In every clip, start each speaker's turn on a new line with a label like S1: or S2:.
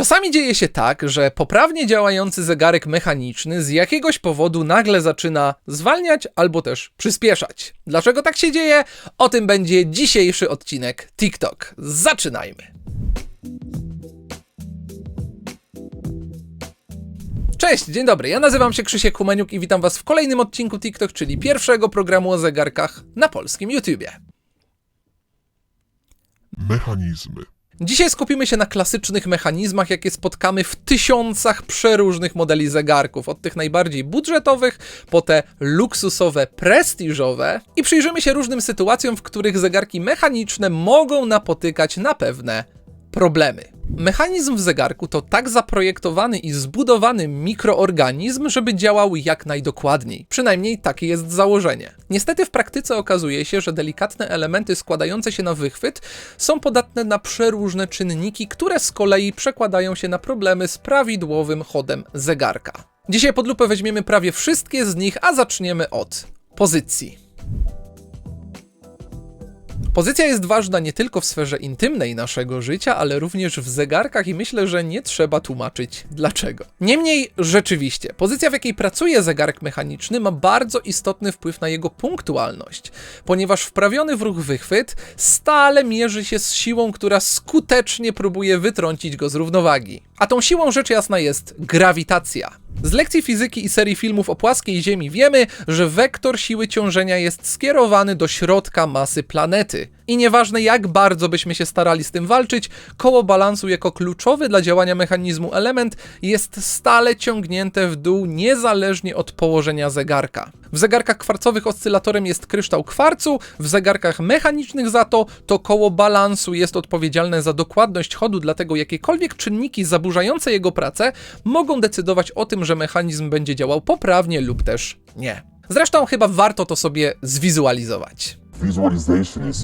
S1: Czasami dzieje się tak, że poprawnie działający zegarek mechaniczny z jakiegoś powodu nagle zaczyna zwalniać albo też przyspieszać. Dlaczego tak się dzieje? O tym będzie dzisiejszy odcinek TikTok. Zaczynajmy! Cześć, dzień dobry. Ja nazywam się Krzysiek Humeniuk i witam Was w kolejnym odcinku TikTok, czyli pierwszego programu o zegarkach na polskim YouTubie.
S2: Mechanizmy.
S1: Dzisiaj skupimy się na klasycznych mechanizmach, jakie spotkamy w tysiącach przeróżnych modeli zegarków, od tych najbardziej budżetowych po te luksusowe, prestiżowe i przyjrzymy się różnym sytuacjom, w których zegarki mechaniczne mogą napotykać na pewne problemy. Mechanizm w zegarku to tak zaprojektowany i zbudowany mikroorganizm, żeby działał jak najdokładniej. Przynajmniej takie jest założenie. Niestety w praktyce okazuje się, że delikatne elementy składające się na wychwyt są podatne na przeróżne czynniki, które z kolei przekładają się na problemy z prawidłowym chodem zegarka. Dzisiaj pod lupę weźmiemy prawie wszystkie z nich, a zaczniemy od pozycji. Pozycja jest ważna nie tylko w sferze intymnej naszego życia, ale również w zegarkach i myślę, że nie trzeba tłumaczyć dlaczego. Niemniej, rzeczywiście, pozycja w jakiej pracuje zegarek mechaniczny ma bardzo istotny wpływ na jego punktualność, ponieważ wprawiony w ruch wychwyt stale mierzy się z siłą, która skutecznie próbuje wytrącić go z równowagi. A tą siłą rzecz jasna jest grawitacja. Z lekcji fizyki i serii filmów o płaskiej Ziemi wiemy, że wektor siły ciążenia jest skierowany do środka masy planety. I nieważne jak bardzo byśmy się starali z tym walczyć, koło balansu jako kluczowy dla działania mechanizmu element jest stale ciągnięte w dół niezależnie od położenia zegarka. W zegarkach kwarcowych oscylatorem jest kryształ kwarcu, w zegarkach mechanicznych za to to koło balansu jest odpowiedzialne za dokładność chodu, dlatego jakiekolwiek czynniki zaburzające jego pracę mogą decydować o tym, że mechanizm będzie działał poprawnie lub też nie. Zresztą chyba warto to sobie zwizualizować.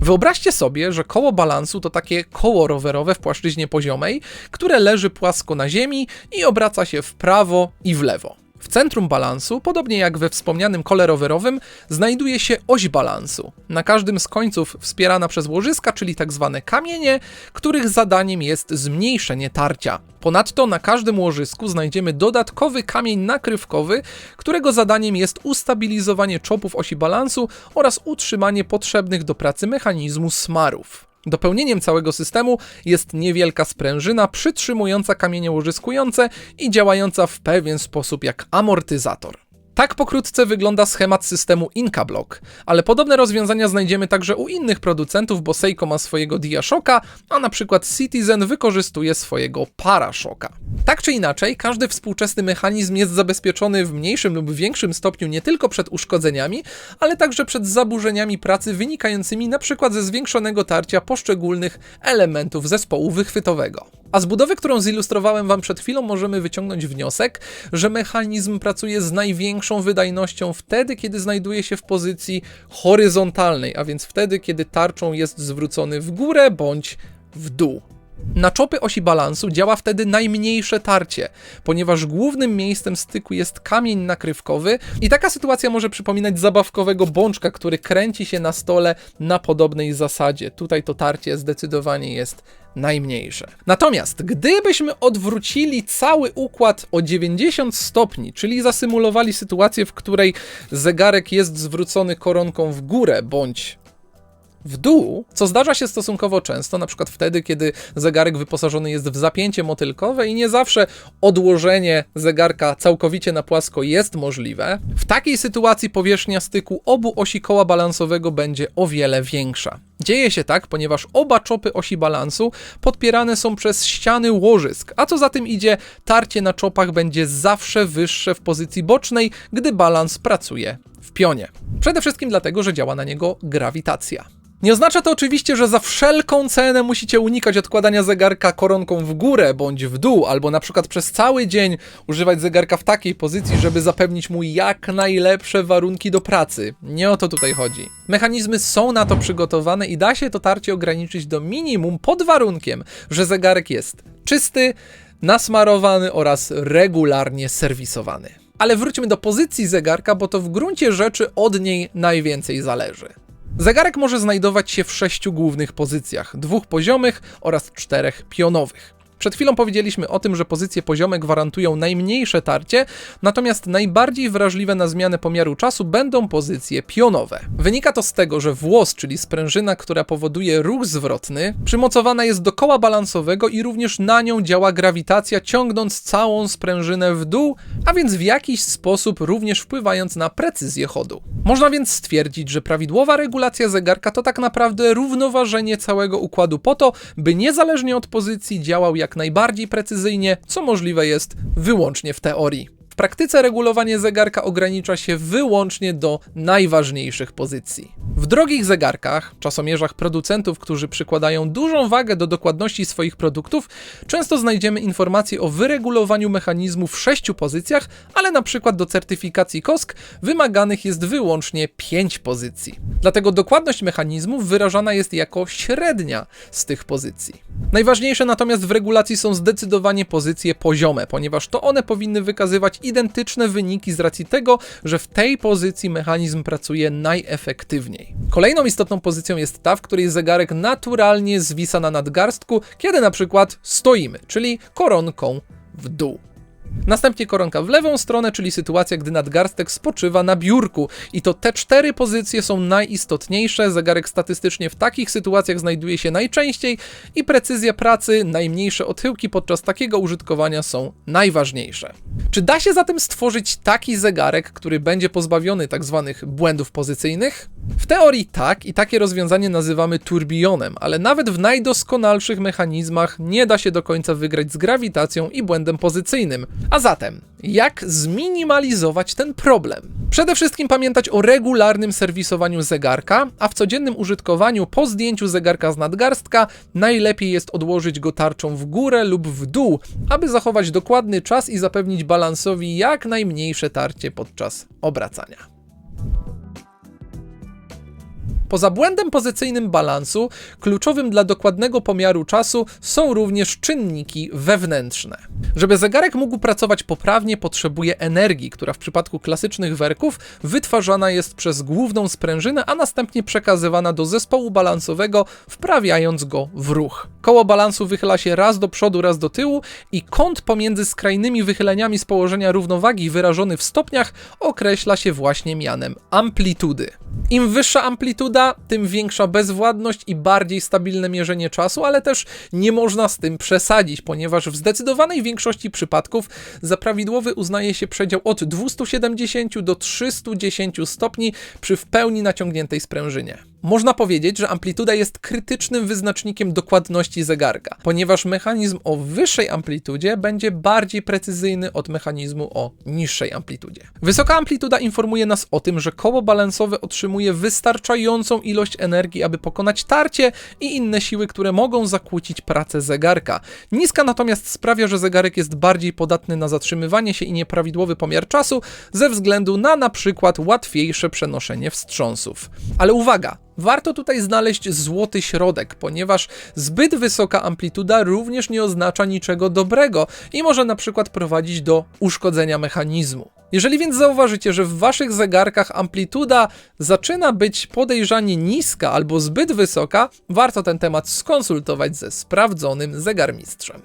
S1: Wyobraźcie sobie, że koło balansu to takie koło rowerowe w płaszczyźnie poziomej, które leży płasko na ziemi i obraca się w prawo i w lewo. W centrum balansu, podobnie jak we wspomnianym kole rowerowym, znajduje się oś balansu. Na każdym z końców wspierana przez łożyska, czyli tak zwane kamienie, których zadaniem jest zmniejszenie tarcia. Ponadto na każdym łożysku znajdziemy dodatkowy kamień nakrywkowy, którego zadaniem jest ustabilizowanie czopów osi balansu oraz utrzymanie potrzebnych do pracy mechanizmu smarów. Dopełnieniem całego systemu jest niewielka sprężyna przytrzymująca kamienie łożyskujące i działająca w pewien sposób jak amortyzator. Tak pokrótce wygląda schemat systemu Incablock, ale podobne rozwiązania znajdziemy także u innych producentów, bo Seiko ma swojego DiaShocka, a na przykład Citizen wykorzystuje swojego Parashocka. Tak czy inaczej, każdy współczesny mechanizm jest zabezpieczony w mniejszym lub większym stopniu nie tylko przed uszkodzeniami, ale także przed zaburzeniami pracy wynikającymi np. ze zwiększonego tarcia poszczególnych elementów zespołu wychwytowego. A z budowy, którą zilustrowałem Wam przed chwilą, możemy wyciągnąć wniosek, że mechanizm pracuje z największą wydajnością wtedy, kiedy znajduje się w pozycji horyzontalnej, a więc wtedy, kiedy tarczą jest zwrócony w górę bądź w dół. Na czopy osi balansu działa wtedy najmniejsze tarcie, ponieważ głównym miejscem styku jest kamień nakrywkowy i taka sytuacja może przypominać zabawkowego bączka, który kręci się na stole na podobnej zasadzie. Tutaj to tarcie zdecydowanie jest najmniejsze. Natomiast gdybyśmy odwrócili cały układ o 90 stopni, czyli zasymulowali sytuację, w której zegarek jest zwrócony koronką w górę bądź w dół, co zdarza się stosunkowo często, na przykład wtedy, kiedy zegarek wyposażony jest w zapięcie motylkowe i nie zawsze odłożenie zegarka całkowicie na płasko jest możliwe. W takiej sytuacji powierzchnia styku obu osi koła balansowego będzie o wiele większa. Dzieje się tak, ponieważ oba czopy osi balansu podpierane są przez ściany łożysk, a co za tym idzie, tarcie na czopach będzie zawsze wyższe w pozycji bocznej, gdy balans pracuje w pionie. Przede wszystkim dlatego, że działa na niego grawitacja. Nie oznacza to oczywiście, że za wszelką cenę musicie unikać odkładania zegarka koronką w górę bądź w dół, albo na przykład przez cały dzień używać zegarka w takiej pozycji, żeby zapewnić mu jak najlepsze warunki do pracy. Nie o to tutaj chodzi. Mechanizmy są na to przygotowane i da się to tarcie ograniczyć do minimum pod warunkiem, że zegarek jest czysty, nasmarowany oraz regularnie serwisowany. Ale wróćmy do pozycji zegarka, bo to w gruncie rzeczy od niej najwięcej zależy. Zegarek może znajdować się w sześciu głównych pozycjach, dwóch poziomych oraz czterech pionowych. Przed chwilą powiedzieliśmy o tym, że pozycje poziome gwarantują najmniejsze tarcie, natomiast najbardziej wrażliwe na zmianę pomiaru czasu będą pozycje pionowe. Wynika to z tego, że włos, czyli sprężyna, która powoduje ruch zwrotny, przymocowana jest do koła balansowego i również na nią działa grawitacja, ciągnąc całą sprężynę w dół, a więc w jakiś sposób również wpływając na precyzję chodu. Można więc stwierdzić, że prawidłowa regulacja zegarka to tak naprawdę równoważenie całego układu po to, by niezależnie od pozycji działał jak najbardziej precyzyjnie, co możliwe jest wyłącznie w teorii. W praktyce regulowanie zegarka ogranicza się wyłącznie do najważniejszych pozycji. W drogich zegarkach, czasomierzach producentów, którzy przykładają dużą wagę do dokładności swoich produktów, często znajdziemy informacje o wyregulowaniu mechanizmu w sześciu pozycjach, ale na przykład do certyfikacji KOSK wymaganych jest wyłącznie pięć pozycji. Dlatego dokładność mechanizmów wyrażana jest jako średnia z tych pozycji. Najważniejsze natomiast w regulacji są zdecydowanie pozycje poziome, ponieważ to one powinny wykazywać identyczne wyniki z racji tego, że w tej pozycji mechanizm pracuje najefektywniej. Kolejną istotną pozycją jest ta, w której zegarek naturalnie zwisa na nadgarstku, kiedy na przykład stoimy, czyli koronką w dół. Następnie koronka w lewą stronę, czyli sytuacja, gdy nadgarstek spoczywa na biurku. I to te cztery pozycje są najistotniejsze. Zegarek statystycznie w takich sytuacjach znajduje się najczęściej i precyzja pracy, najmniejsze odchyłki podczas takiego użytkowania są najważniejsze. Czy da się zatem stworzyć taki zegarek, który będzie pozbawiony tak zwanych błędów pozycyjnych? W teorii tak i takie rozwiązanie nazywamy turbionem, ale nawet w najdoskonalszych mechanizmach nie da się do końca wygrać z grawitacją i błędem pozycyjnym. A zatem, jak zminimalizować ten problem? Przede wszystkim pamiętać o regularnym serwisowaniu zegarka, a w codziennym użytkowaniu po zdjęciu zegarka z nadgarstka najlepiej jest odłożyć go tarczą w górę lub w dół, aby zachować dokładny czas i zapewnić balansowi jak najmniejsze tarcie podczas obracania. Poza błędem pozycyjnym balansu, kluczowym dla dokładnego pomiaru czasu są również czynniki wewnętrzne. Żeby zegarek mógł pracować poprawnie, potrzebuje energii, która w przypadku klasycznych werków wytwarzana jest przez główną sprężynę, a następnie przekazywana do zespołu balansowego, wprawiając go w ruch. Koło balansu wychyla się raz do przodu, raz do tyłu i kąt pomiędzy skrajnymi wychyleniami z położenia równowagi wyrażony w stopniach określa się właśnie mianem amplitudy. Im wyższa amplituda, tym większa bezwładność i bardziej stabilne mierzenie czasu, ale też nie można z tym przesadzić, ponieważ w zdecydowanej większości przypadków za prawidłowy uznaje się przedział od 270 do 310 stopni przy w pełni naciągniętej sprężynie. Można powiedzieć, że amplituda jest krytycznym wyznacznikiem dokładności zegarka, ponieważ mechanizm o wyższej amplitudzie będzie bardziej precyzyjny od mechanizmu o niższej amplitudzie. Wysoka amplituda informuje nas o tym, że koło balansowe otrzymuje wystarczającą ilość energii, aby pokonać tarcie i inne siły, które mogą zakłócić pracę zegarka. Niska natomiast sprawia, że zegarek jest bardziej podatny na zatrzymywanie się i nieprawidłowy pomiar czasu ze względu na na przykład łatwiejsze przenoszenie wstrząsów. Ale uwaga! Warto tutaj znaleźć złoty środek, ponieważ zbyt wysoka amplituda również nie oznacza niczego dobrego i może na przykład prowadzić do uszkodzenia mechanizmu. Jeżeli więc zauważycie, że w waszych zegarkach amplituda zaczyna być podejrzanie niska albo zbyt wysoka, warto ten temat skonsultować ze sprawdzonym zegarmistrzem.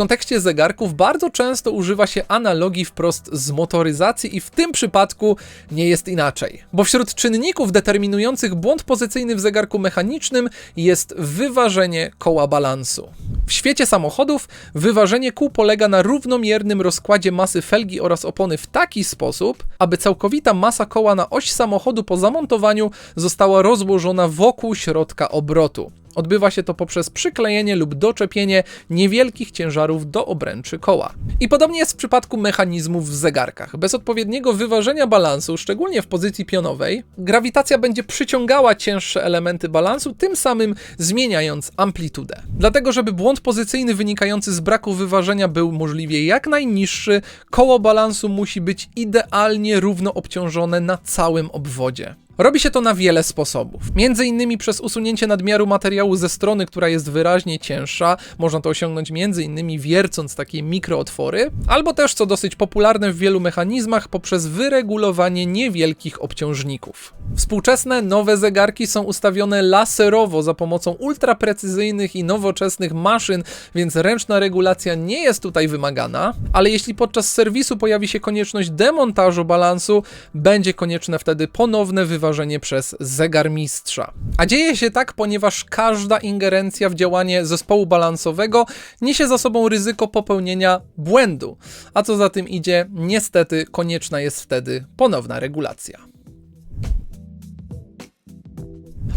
S1: Kontekście zegarków bardzo często używa się analogii wprost z motoryzacji i w tym przypadku nie jest inaczej. Bo wśród czynników determinujących błąd pozycyjny w zegarku mechanicznym jest wyważenie koła balansu. W świecie samochodów wyważenie kół polega na równomiernym rozkładzie masy felgi oraz opony w taki sposób, aby całkowita masa koła na oś samochodu po zamontowaniu została rozłożona wokół środka obrotu. Odbywa się to poprzez przyklejenie lub doczepienie niewielkich ciężarów do obręczy koła. I podobnie jest w przypadku mechanizmów w zegarkach. Bez odpowiedniego wyważenia balansu, szczególnie w pozycji pionowej, grawitacja będzie przyciągała cięższe elementy balansu, tym samym zmieniając amplitudę. Dlatego, żeby błąd pozycyjny wynikający z braku wyważenia był możliwie jak najniższy, koło balansu musi być idealnie równo obciążone na całym obwodzie. Robi się to na wiele sposobów. Między innymi przez usunięcie nadmiaru materiału ze strony, która jest wyraźnie cięższa. Można to osiągnąć między innymi wiercąc takie mikrootwory, albo też, co dosyć popularne w wielu mechanizmach, poprzez wyregulowanie niewielkich obciążników. Współczesne, nowe zegarki są ustawione laserowo za pomocą ultraprecyzyjnych i nowoczesnych maszyn, więc ręczna regulacja nie jest tutaj wymagana, ale jeśli podczas serwisu pojawi się konieczność demontażu balansu, będzie konieczne wtedy ponowne wyważenie przez zegarmistrza. A dzieje się tak, ponieważ każda ingerencja w działanie zespołu balansowego niesie za sobą ryzyko popełnienia błędu, a co za tym idzie, niestety konieczna jest wtedy ponowna regulacja.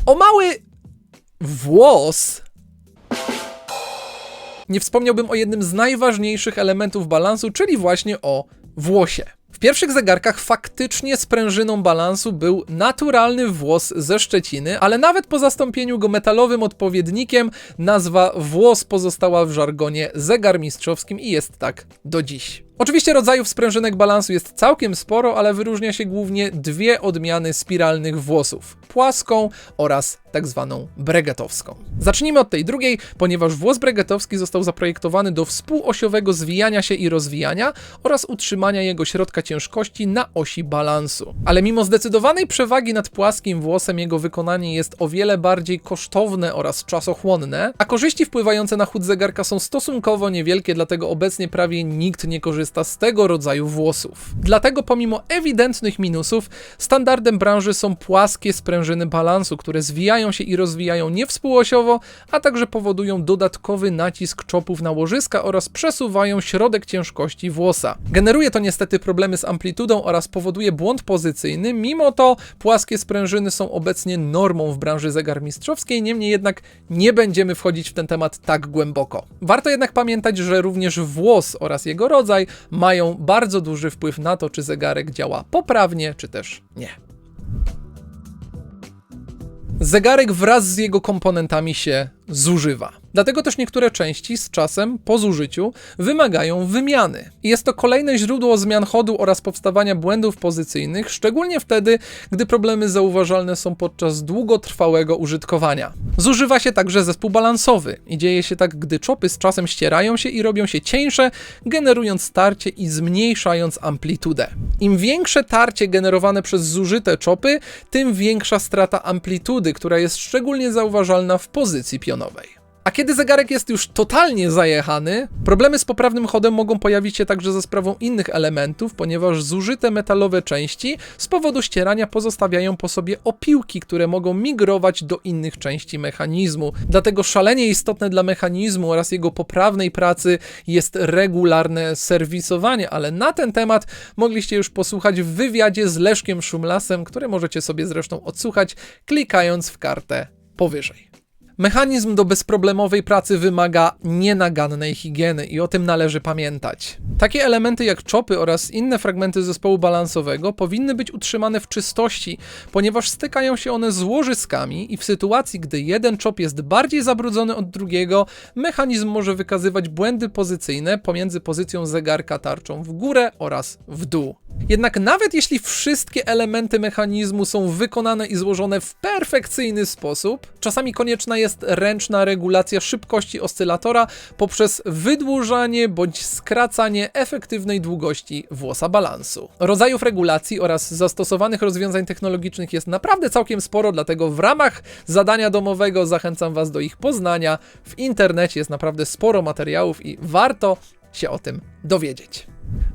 S1: O mały włos nie wspomniałbym o jednym z najważniejszych elementów balansu, czyli właśnie o włosie. Pierwszych zegarkach faktycznie sprężyną balansu był naturalny włos ze szczeciny, ale nawet po zastąpieniu go metalowym odpowiednikiem, nazwa włos pozostała w żargonie zegarmistrzowskim i jest tak do dziś. Oczywiście rodzajów sprężynek balansu jest całkiem sporo, ale wyróżnia się głównie dwie odmiany spiralnych włosów: płaską oraz tak zwaną bregetowską. Zacznijmy od tej drugiej, ponieważ włos bregetowski został zaprojektowany do współosiowego zwijania się i rozwijania oraz utrzymania jego środka ciężkości na osi balansu. Ale mimo zdecydowanej przewagi nad płaskim włosem, jego wykonanie jest o wiele bardziej kosztowne oraz czasochłonne, a korzyści wpływające na chód zegarka są stosunkowo niewielkie, dlatego obecnie prawie nikt nie korzysta z tego rodzaju włosów. Dlatego pomimo ewidentnych minusów, standardem branży są płaskie sprężyny balansu, które zwijają się i rozwijają niewspółosiowo, a także powodują dodatkowy nacisk czopów na łożyska oraz przesuwają środek ciężkości włosa. Generuje to niestety problemy z amplitudą oraz powoduje błąd pozycyjny, mimo to płaskie sprężyny są obecnie normą w branży zegarmistrzowskiej, niemniej jednak nie będziemy wchodzić w ten temat tak głęboko. Warto jednak pamiętać, że również włos oraz jego rodzaj mają bardzo duży wpływ na to, czy zegarek działa poprawnie, czy też nie. Zegarek wraz z jego komponentami się zużywa. Dlatego też niektóre części z czasem po zużyciu wymagają wymiany. Jest to kolejne źródło zmian chodu oraz powstawania błędów pozycyjnych, szczególnie wtedy, gdy problemy zauważalne są podczas długotrwałego użytkowania. Zużywa się także zespół balansowy i dzieje się tak, gdy czopy z czasem ścierają się i robią się cieńsze, generując starcie i zmniejszając amplitudę. Im większe tarcie generowane przez zużyte czopy, tym większa strata amplitudy, która jest szczególnie zauważalna w pozycji pionowej. A kiedy zegarek jest już totalnie zajechany, problemy z poprawnym chodem mogą pojawić się także za sprawą innych elementów, ponieważ zużyte metalowe części z powodu ścierania pozostawiają po sobie opiłki, które mogą migrować do innych części mechanizmu. Dlatego szalenie istotne dla mechanizmu oraz jego poprawnej pracy jest regularne serwisowanie, ale na ten temat mogliście już posłuchać w wywiadzie z Leszkiem Szumlasem, które możecie sobie zresztą odsłuchać klikając w kartę powyżej. Mechanizm do bezproblemowej pracy wymaga nienagannej higieny i o tym należy pamiętać. Takie elementy jak czopy oraz inne fragmenty zespołu balansowego powinny być utrzymane w czystości, ponieważ stykają się one z łożyskami i w sytuacji, gdy jeden czop jest bardziej zabrudzony od drugiego, mechanizm może wykazywać błędy pozycyjne pomiędzy pozycją zegarka tarczą w górę oraz w dół. Jednak nawet jeśli wszystkie elementy mechanizmu są wykonane i złożone w perfekcyjny sposób, czasami konieczna jest ręczna regulacja szybkości oscylatora poprzez wydłużanie bądź skracanie efektywnej długości włosa balansu. Rodzajów regulacji oraz zastosowanych rozwiązań technologicznych jest naprawdę całkiem sporo, dlatego w ramach zadania domowego zachęcam Was do ich poznania. W internecie jest naprawdę sporo materiałów i warto się o tym dowiedzieć.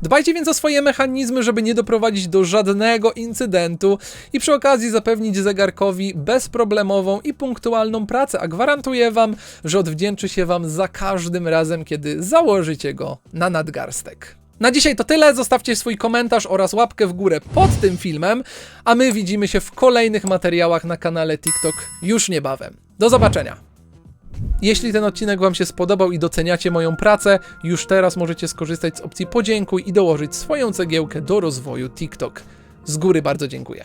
S1: Dbajcie więc o swoje mechanizmy, żeby nie doprowadzić do żadnego incydentu i przy okazji zapewnić zegarkowi bezproblemową i punktualną pracę, a gwarantuję wam, że odwdzięczy się wam za każdym razem, kiedy założycie go na nadgarstek. Na dzisiaj to tyle. Zostawcie swój komentarz oraz łapkę w górę pod tym filmem, a my widzimy się w kolejnych materiałach na kanale TikTok już niebawem. Do zobaczenia! Jeśli ten odcinek Wam się spodobał i doceniacie moją pracę, już teraz możecie skorzystać z opcji podziękuj i dołożyć swoją cegiełkę do rozwoju TikTok. Z góry bardzo dziękuję.